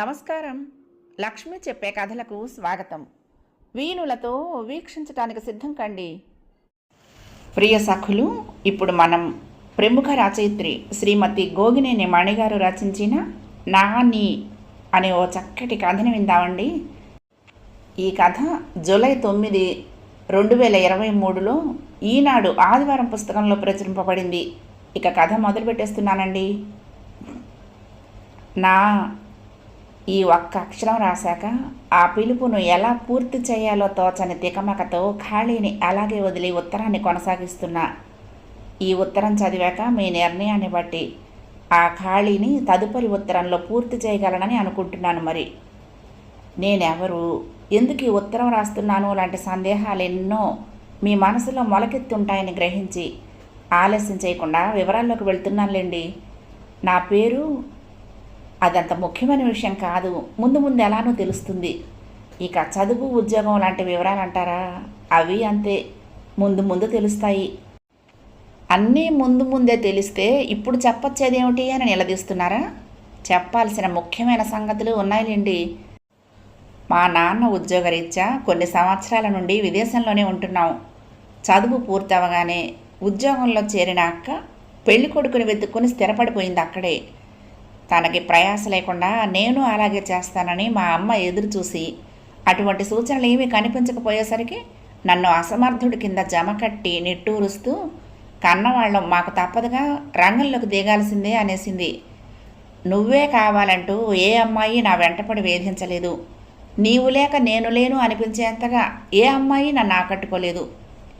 నమస్కారం. లక్ష్మి చెప్పే కథలకు స్వాగతం. వీణులతో వీక్షించటానికి సిద్ధం కండి. ప్రియ సఖులు ఇప్పుడు మనం ప్రముఖ రచయిత్రి శ్రీమతి గోగినేని మణిగారు రచించిన నాని అనే ఓ చక్కటి కథని విందామండి. ఈ కథ జూలై తొమ్మిది రెండు వేల ఇరవై మూడులో ఈనాడు ఆదివారం పుస్తకంలో ప్రచురింపబడింది. ఇక కథ మొదలు పెట్టేస్తున్నానండి. నా ఈ ఒక్క అక్షరం రాశాక ఆ పిలుపును ఎలా పూర్తి చేయాలో తోచని తికమకతో ఖాళీని అలాగే వదిలి ఉత్తరాన్ని కొనసాగిస్తున్నా. ఈ ఉత్తరం చదివాక మీ నిర్ణయాన్ని బట్టి ఆ ఖాళీని తదుపరి ఉత్తరంలో పూర్తి చేయగలనని అనుకుంటున్నాను మరి. నేనెవరు? ఎందుకు ఈ ఉత్తరం రాస్తున్నాను? లాంటి సందేహాలు ఎన్నో మీ మనసులో మొలకెత్తుంటాయని గ్రహించి ఆలస్యం చేయకుండా వివరాల్లోకి వెళ్తున్నానులేండి. నా పేరు అదంత ముఖ్యమైన విషయం కాదు. ముందు ముందు ఎలానో తెలుస్తుంది. ఇక చదువు ఉద్యోగం లాంటి వివరాలు అంటారా అవి అంతే. ముందు ముందు తెలుస్తాయి. అన్నీ ముందు ముందే తెలిస్తే ఇప్పుడు చెప్పొచ్చేదేమిటి అని నిలదీస్తున్నారా? చెప్పాల్సిన ముఖ్యమైన సంగతులు ఉన్నాయిలేండి. మా నాన్న ఉద్యోగరీత్యా కొన్ని సంవత్సరాల నుండి విదేశంలోనే ఉంటున్నాం. చదువు పూర్తవగానే ఉద్యోగంలో చేరిన అక్క పెళ్ళి కొడుకుని వెతుక్కుని స్థిరపడిపోయింది అక్కడే. తనకి ప్రయాస లేకుండా నేను అలాగే చేస్తానని మా అమ్మ ఎదురు చూసి అటువంటి సూచనలు ఏమీ కనిపించకపోయేసరికి నన్ను అసమర్థుడి కింద జమకట్టి నిట్టూరుస్తూ కన్నవాళ్ళం మాకు తప్పదుగా రంగంలోకి దిగాల్సిందే అనేసింది. నువ్వే కావాలంటూ ఏ అమ్మాయి నా వెంటపడి వేధించలేదు. నీవు లేక నేను లేను అనిపించేంతగా ఏ అమ్మాయి నన్ను ఆకట్టుకోలేదు.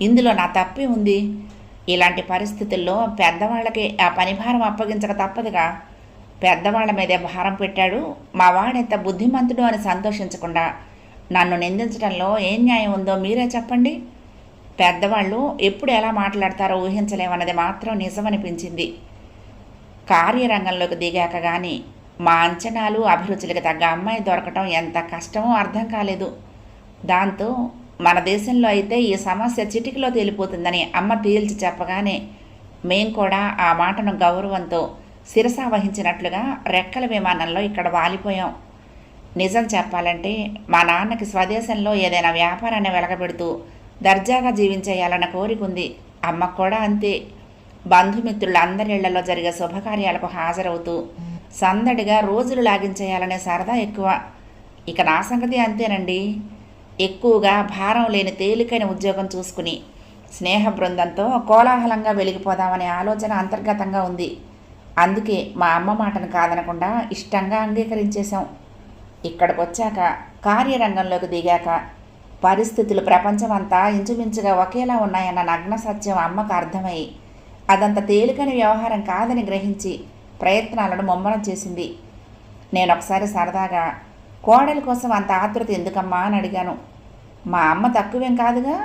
ఇందులో నా తప్పే ఉంది. ఇలాంటి పరిస్థితుల్లో పెద్దవాళ్ళకి ఆ పని భారం అప్పగించక తప్పదుగా. పెద్దవాళ్ళ మీదే భారం పెట్టాడు. మా వాడెంత బుద్ధిమంతుడు అని సంతోషించకుండా నన్ను నిందించడంలో ఏం న్యాయం ఉందో మీరే చెప్పండి. పెద్దవాళ్ళు ఎప్పుడు ఎలా మాట్లాడతారో ఊహించలేమన్నది మాత్రం నిజమనిపించింది. కార్యరంగంలోకి దిగాక కానీ మా అంచనాలు అభిరుచులకు తగ్గ అమ్మాయి దొరకటం ఎంత కష్టమో అర్థం కాలేదు. దాంతో మన దేశంలో అయితే ఈ సమస్య చిటికలో తేలిపోతుందని అమ్మ తేల్చి చెప్పగానే మేం కూడా ఆ మాటను గౌరవంతో శిరసా వహించినట్లుగా రెక్కల విమానంలో ఇక్కడ వాలిపోయాం. నిజం చెప్పాలంటే మా నాన్నకి స్వదేశంలో ఏదైనా వ్యాపారాన్ని వెలగబెడుతూ దర్జాగా జీవించేయాలన్న కోరిక ఉంది. అమ్మకు కూడా అంతే. బంధుమిత్రుల అందరిళ్ళలో జరిగే శుభకార్యాలకు హాజరవుతూ సందడిగా రోజులు లాగించేయాలనే సరదా ఎక్కువ. ఇక నా సంగతి అంతేనండి. ఎక్కువగా భారం లేని తేలికైన ఉద్యోగం చూసుకుని స్నేహ బృందంతో కోలాహలంగా వెలిగిపోదామనే ఆలోచన అంతర్గతంగా ఉంది. అందుకే మా అమ్మ మాటను కాదనకుండా ఇష్టంగా అంగీకరించేశాం. ఇక్కడికి వచ్చాక కార్యరంగంలోకి దిగాక పరిస్థితులు ప్రపంచమంతా ఇంచుమించుగా ఒకేలా ఉన్నాయన్న నగ్న సత్యం అమ్మకు అర్థమై అదంత తేలికైన వ్యవహారం కాదని గ్రహించి ప్రయత్నాలను ముమ్మరం చేసింది. నేను ఒకసారి సరదాగా కోడలి కోసం అంత ఆతృత ఎందుకమ్మా అని అడిగాను. మా అమ్మ తక్కువేం కాదుగా?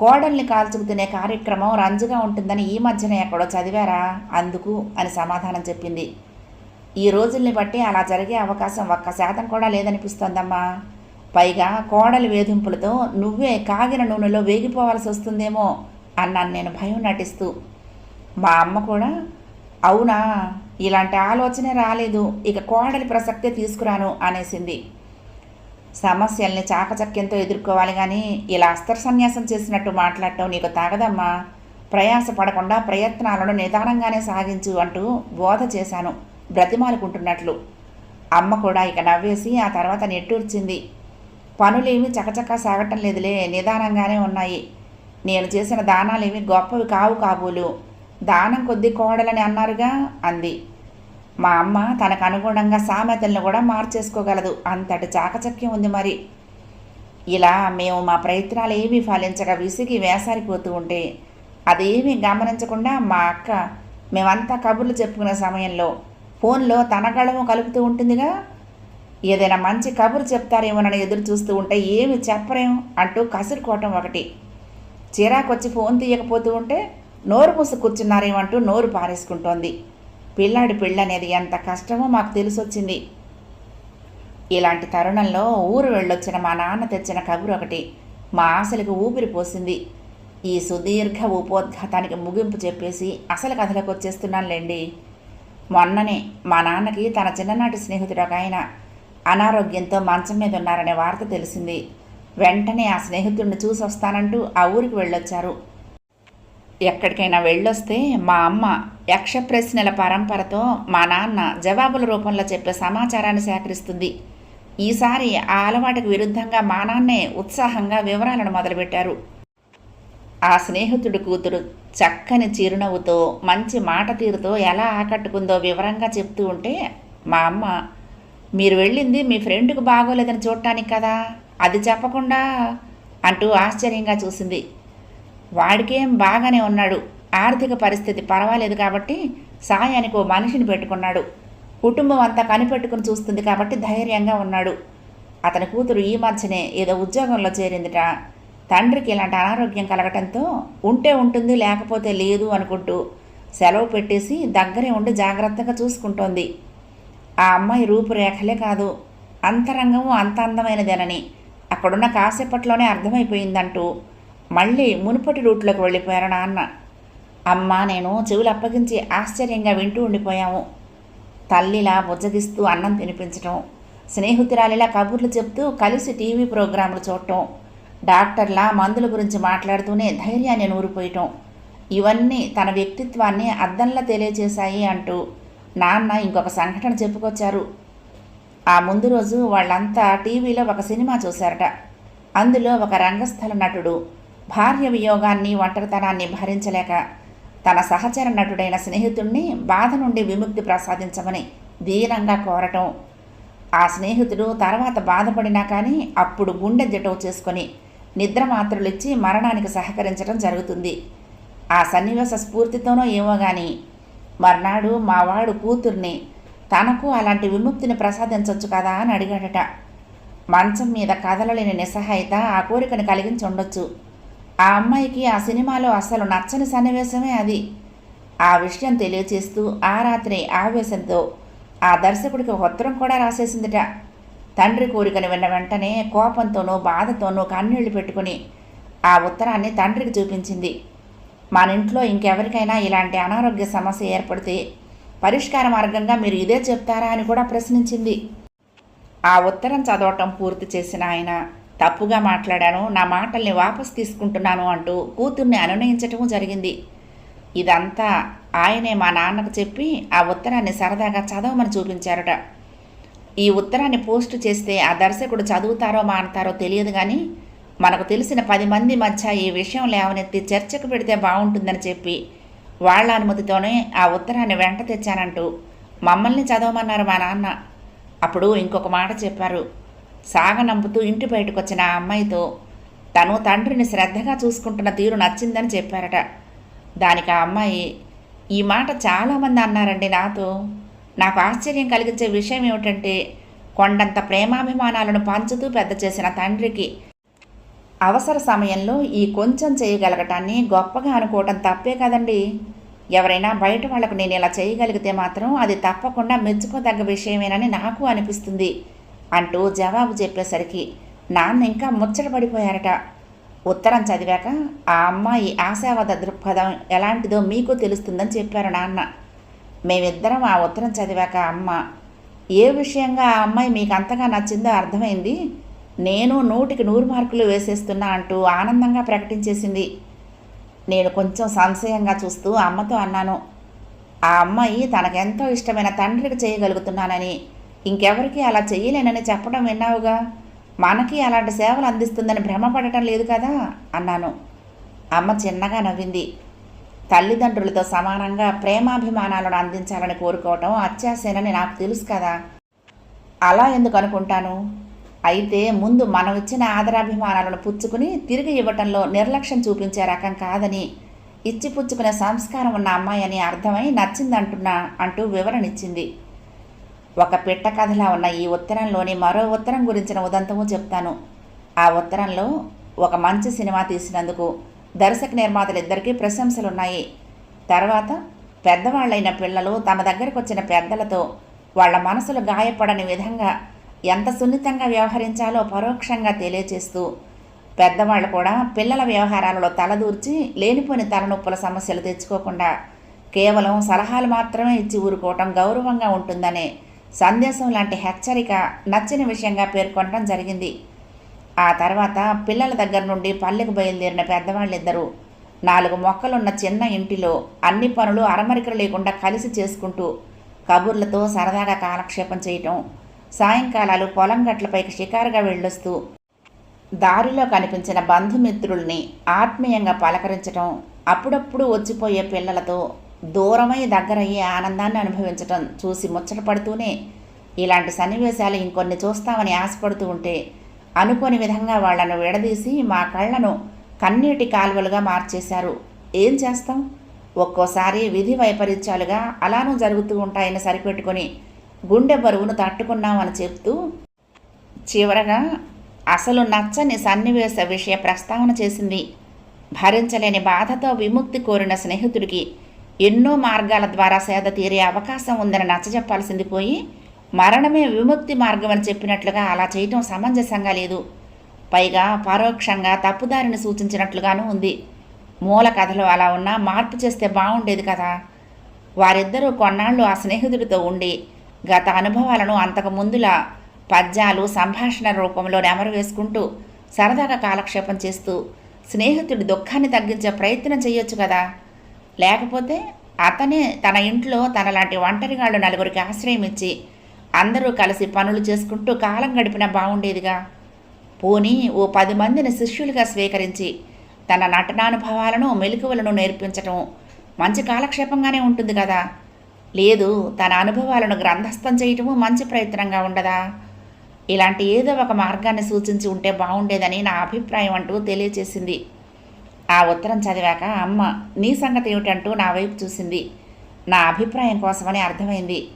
కోడల్ని కాల్చుకు తినే కార్యక్రమం రంజుగా ఉంటుందని ఈ మధ్యనే ఎక్కడో చదివారా? అందుకు అని సమాధానం చెప్పింది. ఈ రోజుల్ని బట్టి అలా జరిగే అవకాశం ఒక్క శాతం కూడా లేదనిపిస్తోందమ్మా. పైగా కోడలి వేధింపులతో నువ్వే కాగిన నూనెలో వేగిపోవాల్సి వస్తుందేమో అన్నాను నేను భయం నటిస్తూ. మా అమ్మ కూడా అవునా? ఇలాంటి ఆలోచనే రాలేదు. ఇక కోడలి ప్రసక్తే తీసుకురాను అనేసింది. సమస్యల్ని చాకచక్యంతో ఎదుర్కోవాలి కానీ ఇలా అస్త్ర సన్యాసం చేసినట్టు మాట్లాడటం నీకు తాగదమ్మా. ప్రయాస పడకుండా ప్రయత్నాలను నిదానంగానే సాగించు అంటూ బోధ చేశాను బ్రతిమాలుకుంటున్నట్లు. అమ్మ కూడా ఇక నవ్వేసి ఆ తర్వాత నెట్టూర్చింది. పనులేమి చకచకా సాగటం లేదులే నిదానంగానే ఉన్నాయి. నేను చేసిన దానాలేమి గొప్పవి కావు కాబోలు. దానం కొద్ది కోడలని అన్నారుగా అంది. మా అమ్మ తనకు అనుగుణంగా సామెతలను కూడా మార్చేసుకోగలదు. అంతటి చాకచక్యం ఉంది మరి. ఇలా మేము మా ప్రయత్నాలు ఏమీ ఫలించక విసిగి వేసారిపోతూ ఉంటే అదేమీ గమనించకుండా మా అక్క మేమంతా కబుర్లు చెప్పుకునే సమయంలో ఫోన్లో తన గళము కలుపుతూ ఉంటుందిగా. ఏదైనా మంచి కబురు చెప్తారేమోనని ఎదురు చూస్తూ ఉంటే ఏమి చెప్పరేం అంటూ కసురుకోవటం ఒకటి. చిరాకొచ్చి ఫోన్ తీయకపోతూ ఉంటే నోరు మూసి కూర్చున్నారేమంటూ నోరు పారేసుకుంటోంది. పిల్లాడి పెళ్ళనేది ఎంత కష్టమో మాకు తెలిసొచ్చింది. ఇలాంటి తరుణంలో ఊరు వెళ్ళొచ్చిన మా నాన్న తెచ్చిన కబురు ఒకటి మా ఆశలకు ఊపిరి పోసింది. ఈ సుదీర్ఘ ఉపోద్ఘాతానికి ముగింపు చెప్పేసి అసలు కథలకు వచ్చేస్తున్నానులేండి. మొన్ననే మా నాన్నకి తన చిన్ననాటి స్నేహితుడు ఒక ఆయన అనారోగ్యంతో మంచం మీద ఉన్నారనే వార్త తెలిసింది. వెంటనే ఆ స్నేహితుడిని చూసి వస్తానంటూ ఆ ఊరికి వెళ్ళొచ్చారు. ఎక్కడికైనా వెళ్ళొస్తే మా అమ్మ యక్ష ప్రశ్నల పరంపరతో మా నాన్న జవాబుల రూపంలో చెప్పే సమాచారాన్ని సేకరిస్తుంది. ఈసారి ఆ అలవాటుకు విరుద్ధంగా మా నాన్నే ఉత్సాహంగా వివరాలను మొదలుపెట్టారు. ఆ స్నేహితుడి కూతురు చక్కని చిరునవ్వుతో మంచి మాట తీరుతో ఎలా ఆకట్టుకుందో వివరంగా చెప్తూ ఉంటే మా అమ్మ మీరు వెళ్ళింది మీ ఫ్రెండ్కి బాగోలేదని చూడటానికి కదా? అది చెప్పకుండా? అంటూ ఆశ్చర్యంగా చూసింది. వాడికేం బాగానే ఉన్నాడు. ఆర్థిక పరిస్థితి పర్వాలేదు కాబట్టి సాయానికి ఓ మనిషిని పెట్టుకున్నాడు. కుటుంబం అంతా కనిపెట్టుకుని చూస్తుంది కాబట్టి ధైర్యంగా ఉన్నాడు. అతని కూతురు ఈ మధ్యనే ఏదో ఉద్యోగంలో చేరిందిట. తండ్రికి ఇలాంటి అనారోగ్యం కలగటంతో ఉంటే ఉంటుంది లేకపోతే లేదు అనుకుంటూ సెలవు పెట్టేసి దగ్గరే ఉండి జాగ్రత్తగా చూసుకుంటోంది. ఆ అమ్మాయి రూపురేఖలే కాదు అంతరంగము అంత అందమైనదేనని. అక్కడున్న కాసేపట్లోనే అర్థమైపోయిందంటూ మళ్ళీ మునుపటి రూట్లోకి వెళ్ళిపోయారు నాన్న? అమ్మ నేను చెవులు అప్పగించి ఆశ్చర్యంగా వింటూ ఉండిపోయాము. తల్లిలా బుజ్జగిస్తూ అన్నం తినిపించటం స్నేహితురాలిలా కబుర్లు చెప్తూ కలిసి టీవీ ప్రోగ్రాంలు చూడటం డాక్టర్లా మందుల గురించి మాట్లాడుతూనే ధైర్యాన్ని నూరిపోయటం ఇవన్నీ తన వ్యక్తిత్వాన్ని అద్దంలా తెలియజేశాయి అంటూ నాన్న ఇంకొక సంఘటన చెప్పుకొచ్చారు. ఆ ముందు రోజు వాళ్ళంతా టీవీలో ఒక సినిమా చూశారట. అందులో ఒక రంగస్థల నటుడు భార్య వియోగాన్ని ఒంటరితనాన్ని భరించలేక తన సహచర నటుడైన స్నేహితుణ్ణి బాధ నుండి విముక్తి ప్రసాదించమని దీనంగా కోరటం. ఆ స్నేహితుడు తర్వాత బాధపడినా కానీ అప్పుడు గుండె జటవు చేసుకొని నిద్ర మాత్రలిచ్చి మరణానికి సహకరించడం జరుగుతుంది. ఆ సన్నివేశ స్ఫూర్తితోనో ఏమో కానీ మర్నాడు మావాడు కూతుర్ని తనకు అలాంటి విముక్తిని ప్రసాదించవచ్చు కదా అని అడిగాడట. మంచం మీద కదలలేని నిస్సహాయత ఆ కోరికను కలిగించి ఉండొచ్చు ఆ అమ్మాయికి ఆ సినిమాలో అసలు నచ్చని సన్నివేశమే అది. ఆ విషయం తెలియచేస్తూ ఆ రాత్రి ఆవేశంతో ఆ దర్శకుడికి ఒక ఉత్తరం కూడా రాసేసిందిట. తండ్రి కోరికను విన్న వెంటనే కోపంతోనూ బాధతోనూ కన్నీళ్ళు పెట్టుకుని ఆ ఉత్తరాన్ని తండ్రికి చూపించింది. మన ఇంట్లో ఇంకెవరికైనా ఇలాంటి అనారోగ్య సమస్య ఏర్పడితే పరిష్కార మార్గంగా మీరు ఇదే చెప్తారా అని కూడా ప్రశ్నించింది. ఆ ఉత్తరం చదవటం పూర్తి చేసిన ఆయన తప్పుగా మాట్లాడాను నా మాటల్ని వాపసు తీసుకుంటున్నాను అంటూ కూతుర్ని అనునయించటం జరిగింది. ఇదంతా ఆయనే మా నాన్నకు చెప్పి ఆ ఉత్తరాన్ని సరదాగా చదవమని చూపించారట. ఈ ఉత్తరాన్ని పోస్ట్ చేస్తే ఆ దర్శకుడు చదువుతారో మానతారో తెలియదు కానీ మనకు తెలిసిన పది మంది మధ్య ఈ విషయం లేవనెత్తి చర్చకు పెడితే బాగుంటుందని చెప్పి వాళ్ళ అనుమతితోనే ఆ ఉత్తరాన్ని వెంట తెచ్చానంటూ మమ్మల్ని చదవమన్నారు మా నాన్న. అప్పుడు ఇంకొక మాట చెప్పారు. సాగనంపుతూ ఇంటి బయటకు వచ్చిన ఆ అమ్మాయితో తను తండ్రిని శ్రద్ధగా చూసుకుంటున్న తీరు నచ్చిందని చెప్పారట. దానికి ఆ అమ్మాయి ఈ మాట చాలామంది అన్నారండి నాతో. నాకు ఆశ్చర్యం కలిగించే విషయం ఏమిటంటే కొండంత ప్రేమాభిమానాలను పంచుతూ పెద్ద చేసిన తండ్రికి అవసర సమయంలో ఈ కొంచెం చేయగలగటాన్ని గొప్పగా అనుకోవటం తప్పే కదండి. ఎవరైనా బయట వాళ్ళకు నేను ఇలా చేయగలిగితే మాత్రం అది తప్పకుండా మెచ్చుకోదగ్గ విషయమేనని నాకు అనిపిస్తుంది. అంటూ జవాబు చెప్పేసరికి నాన్న ఇంకా ముచ్చటపడిపోయారట ఉత్తరం చదివాక ఆ అమ్మాయి ఆశావాద దృక్పథం ఎలాంటిదో మీకు తెలుస్తుందని చెప్పారు నాన్న. మేమిద్దరం ఆ ఉత్తరం చదివాక అమ్మ ఏ విషయంగా ఆ అమ్మాయి మీకు అంతగా నచ్చిందో అర్థమైంది. నేను నూటికి నూరు మార్కులు వేసేస్తున్నా అంటూ ఆనందంగా ప్రకటించేసింది. నేను కొంచెం సంశయంగా చూస్తూ అమ్మతో అన్నాను. ఆ అమ్మాయి తనకెంతో ఇష్టమైన తండ్రికి చేయగలుగుతున్నానని. ఇంకెవరికి అలా చెయ్యలేనని చెప్పడం విన్నావుగా? మనకి అలాంటి సేవలు అందిస్తుందని భ్రమపడటం లేదు కదా? అన్నాను. అమ్మ చిన్నగా నవ్వింది. తల్లిదండ్రులతో సమానంగా ప్రేమాభిమానాలను అందించాలని కోరుకోవటం అత్యాశేనని నాకు తెలుసు కదా. అలా ఎందుకు అనుకుంటాను? అయితే ముందు మనం ఇచ్చిన ఆదరాభిమానాలను పుచ్చుకుని తిరిగి ఇవ్వటంలో నిర్లక్ష్యం చూపించే రకం కాదని ఇచ్చి పుచ్చుకునే సంస్కారం ఉన్న అమ్మాయి అని అర్థమై నచ్చిందంటున్నా అంటూ వివరణిచ్చింది ఒక పిట్ట కథలా ఉన్న ఈ ఉత్తరంలోని మరో ఉత్తరం గురించిన ఉదంతము చెప్తాను. ఆ ఉత్తరంలో ఒక మంచి సినిమా తీసినందుకు దర్శక నిర్మాతలిద్దరికీ ప్రశంసలున్నాయి. తర్వాత పెద్దవాళ్ళైన పిల్లలు తమ దగ్గరకు వచ్చిన పెద్దలతో వాళ్ళ మనసులు గాయపడని విధంగా ఎంత సున్నితంగా వ్యవహరించాలో పరోక్షంగా తెలియచేస్తూ పెద్దవాళ్ళు కూడా పిల్లల వ్యవహారాలలో తలదూర్చి లేనిపోని తలనొప్పుల సమస్యలు తెచ్చుకోకుండా కేవలం సలహాలు మాత్రమే ఇచ్చి ఊరుకోవటం గౌరవంగా ఉంటుందనే సందేశం లాంటి హెచ్చరిక నచ్చిన విషయంగా పేర్కొనడం జరిగింది. ఆ తర్వాత పిల్లల దగ్గర నుండి పల్లెకు బయలుదేరిన పెద్దవాళ్ళిద్దరూ నాలుగు మొక్కలున్న చిన్న ఇంటిలో అన్ని పనులు అరమరికలు లేకుండా కలిసి చేసుకుంటూ కబుర్లతో సరదాగా కాలక్షేపం చేయటం సాయంకాలాలు పొలం గట్లపైకి షికారుగా వెళ్ళొస్తూ దారిలో కనిపించిన బంధుమిత్రుల్ని ఆత్మీయంగా పలకరించటం అప్పుడప్పుడు వచ్చిపోయే పిల్లలతో దూరమై దగ్గరయ్యే ఆనందాన్ని అనుభవించటం చూసి ముచ్చటపడుతూనే ఇలాంటి సన్నివేశాలు ఇంకొన్ని చూస్తామని ఆశపడుతూ ఉంటే అనుకోని విధంగా వాళ్ళను విడదీసి మా కళ్ళను కన్నీటి కాలువలుగా మార్చేశారు. ఏం చేస్తాం? ఒక్కోసారి విధి వైపరీత్యాలుగా అలానూ జరుగుతూ ఉంటాయని సరిపెట్టుకొని గుండె బరువును తట్టుకున్నామని చెప్తూ చివరగా అసలు నచ్చని సన్నివేశ విషయ ప్రస్తావన చేసింది. భరించలేని బాధతో విముక్తి కోరిన స్నేహితుడికి ఎన్నో మార్గాల ద్వారా సేద తీరే అవకాశం ఉందని నచ్చజెప్పాల్సింది పోయి మరణమే విముక్తి మార్గం అని చెప్పినట్లుగా అలా చేయటం సమంజసంగా లేదు. పైగా పరోక్షంగా తప్పుదారిని సూచించినట్లుగానూ ఉంది. మూల కథలో అలా ఉన్నా మార్పు చేస్తే బాగుండేది కదా. వారిద్దరూ కొన్నాళ్ళు ఆ స్నేహితుడితో ఉండి గత అనుభవాలను అంతకు ముందులా పద్యాలు సంభాషణ రూపంలో నెమరు వేసుకుంటూ సరదాగా కాలక్షేపం చేస్తూ స్నేహితుడి దుఃఖాన్ని తగ్గించే ప్రయత్నం చేయొచ్చు కదా. లేకపోతే అతనే తన ఇంట్లో తనలాంటి ఒంటరిగాళ్ళు నలుగురికి ఆశ్రయం ఇచ్చి అందరూ కలిసి పనులు చేసుకుంటూ కాలం గడిపినా బాగుండేదిగా పోనీ ఓ పది మందిని శిష్యులుగా స్వీకరించి తన నటనానుభవాలను మెలకువలను నేర్పించటం మంచి కాలక్షేపంగానే ఉంటుంది కదా. లేదు తన అనుభవాలను గ్రంథస్థం చేయటము మంచి ప్రయత్నంగా ఉండదా? ఇలాంటి ఏదో ఒక మార్గాన్ని సూచించి ఉంటే బాగుండేదని నా అభిప్రాయం అంటూ తెలియచేసింది. ఆ ఉత్తరం చదివాక అమ్మ నీ సంగతి ఏమిటంటూ నా వైపు చూసింది. నా అభిప్రాయం కోసమని అర్థమైంది.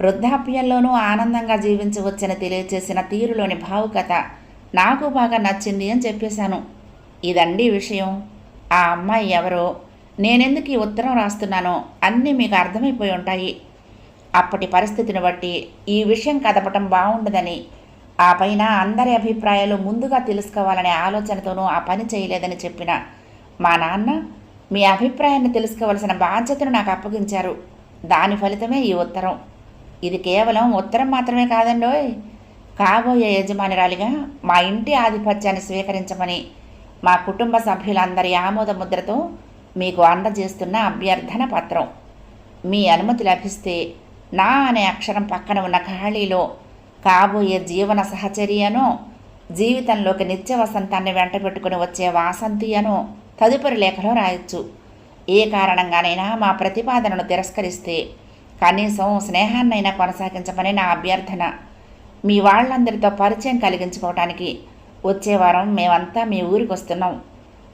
వృద్ధాప్యంలోనూ ఆనందంగా జీవించవచ్చని తెలియచేసిన తీరులోని భావుకత నాకు బాగా నచ్చింది అని చెప్పేశాను. ఇదండి విషయం. ఆ అమ్మాయి ఎవరో నేనెందుకు ఈ ఉత్తరం రాస్తున్నానో అన్నీ మీకు అర్థమైపోయి ఉంటాయి. అప్పటి పరిస్థితిని బట్టి ఈ విషయం కదపటం బాగుండదని ఆ పైన అందరి అభిప్రాయాలు ముందుగా తెలుసుకోవాలనే ఆలోచనతోనూ ఆ పని చేయలేదని చెప్పిన మా నాన్న మీ అభిప్రాయాన్ని తెలుసుకోవలసిన బాధ్యతను నాకు అప్పగించారు. దాని ఫలితమే ఈ ఉత్తరం. ఇది కేవలం ఉత్తరం మాత్రమే కాదండోయ్ కాబోయే యజమానిరాలిగా మా ఇంటి ఆధిపత్యాన్ని స్వీకరించమని మా కుటుంబ సభ్యులందరి ఆమోద ముద్రతో మీకు అందజేస్తున్న అభ్యర్థన పత్రం. మీ అనుమతి లభిస్తే నా అనే అక్షరం పక్కన ఉన్న ఖాళీలో కాబోయే జీవన సహచర్యను జీవితంలోకి నిత్య వసంతాన్ని వెంట పెట్టుకుని వచ్చే వాసంతియను తదుపరి లేఖలో రాయొచ్చు. ఏ కారణంగానైనా మా ప్రతిపాదనను తిరస్కరిస్తే కనీసం స్నేహాన్నైనా కొనసాగించమని నా అభ్యర్థన. మీ వాళ్ళందరితో పరిచయం కలిగించుకోవటానికి వచ్చే వారం మేమంతా మీ ఊరికి వస్తున్నాం.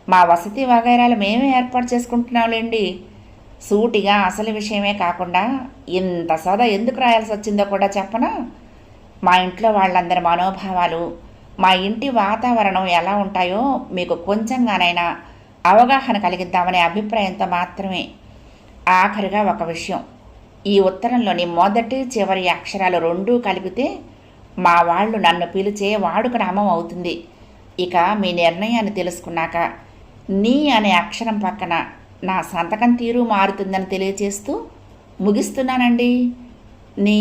మా వసతి వగైరాలు మేమే ఏర్పాటు చేసుకుంటున్నాంలేండి. సూటిగా అసలు విషయమే కాకుండా ఇంత సోదా ఎందుకు రాయాల్సి వచ్చిందో కూడా చెప్పనా? మా ఇంట్లో వాళ్ళందరి మనోభావాలు మా ఇంటి వాతావరణం ఎలా ఉంటాయో మీకు కొంచెంగానైనా అవగాహన కలిగిద్దామనే అభిప్రాయంతో మాత్రమే ఆఖరిగా ఒక విషయం. ఈ ఉత్తరంలోని మొదటి చివరి అక్షరాలు రెండూ కలిపితే మా వాళ్ళు నన్ను పిలిచే వాడుక నామం అవుతుంది. ఇక మీ నిర్ణయాన్ని తెలుసుకున్నాక నీ అనే అక్షరం పక్కన నా సంతకం తీరు మారుతుందని తెలియచేస్తూ ముగిస్తున్నానండి. నీ